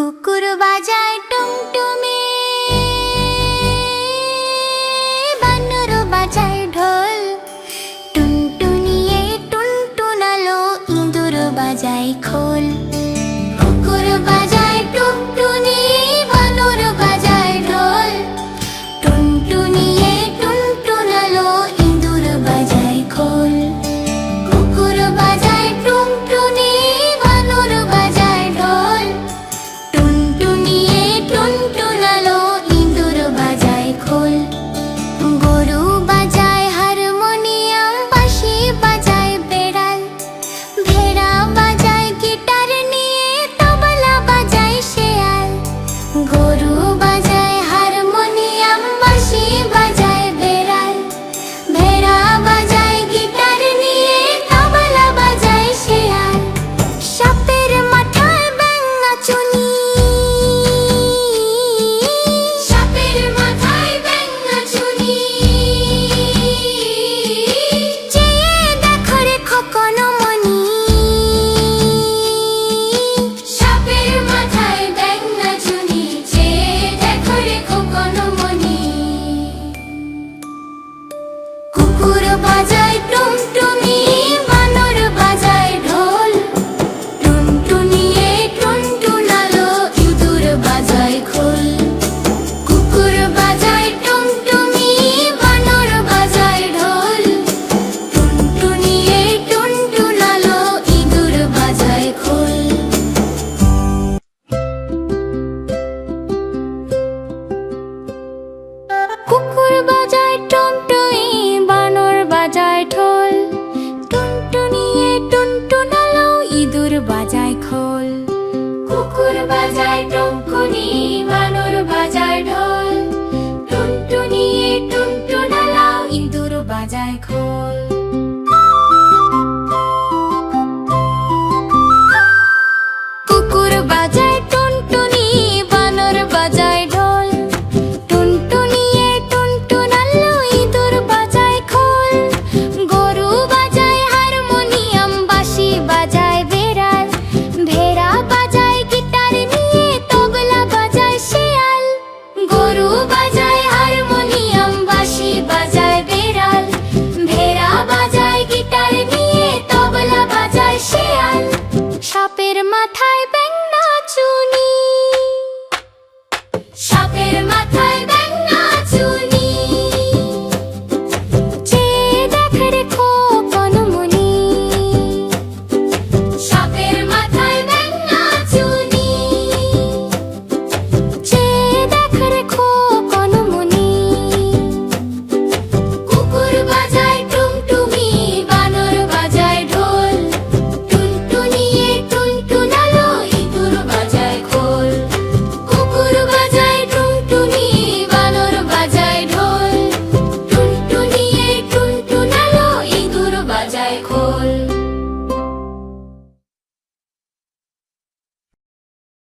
কুকুর বাজায় টুমটুমি বানর বাজায় ঢোল টুনটুনিয়ে টুনটুনালো ইঁদুর বাজায় খোল। কুকুর বাজায় বাজায় খোল। কুকুর বাজায় টঙ্কনি বানর বাজায় ঢোল। টুনটুনি টুনটুনালাও ইন্দুর বাজায় খোল।